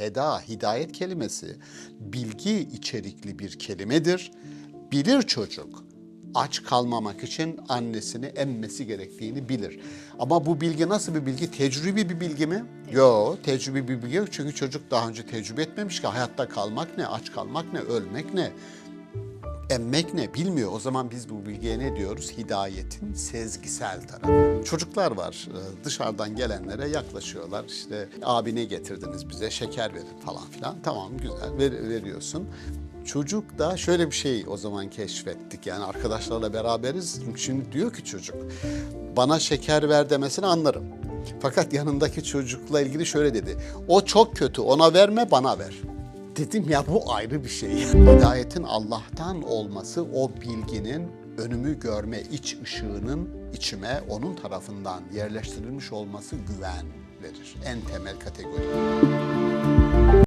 heda, hidayet kelimesi bilgi içerikli bir kelimedir. Bilir çocuk aç kalmamak için annesini emmesi gerektiğini bilir. Ama bu bilgi nasıl bir bilgi? Tecrübi bir bilgi mi? Yok, tecrübi bir bilgi yok. Çünkü çocuk daha önce tecrübe etmemiş ki hayatta kalmak ne, aç kalmak ne, ölmek ne emmek ne bilmiyor. O zaman biz bu bilgiye ne diyoruz? Hidayetin sezgisel tarafı. Çocuklar var e, dışarıdan gelenlere yaklaşıyorlar. İşte abi ne getirdiniz bize? Şeker verin falan filan. Tamam güzel ver- veriyorsun. Çocuk da şöyle bir şey o zaman keşfettik. Yani arkadaşlarla beraberiz. Şimdi diyor ki çocuk bana şeker ver demesini anlarım. Fakat yanındaki çocukla ilgili şöyle dedi. O çok kötü ona verme bana ver. Dedim ya bu ayrı bir şey. Hidayetin Allah'tan olması o bilginin önümü görme iç ışığının içime onun tarafından yerleştirilmiş olması güven verir. En temel kategori.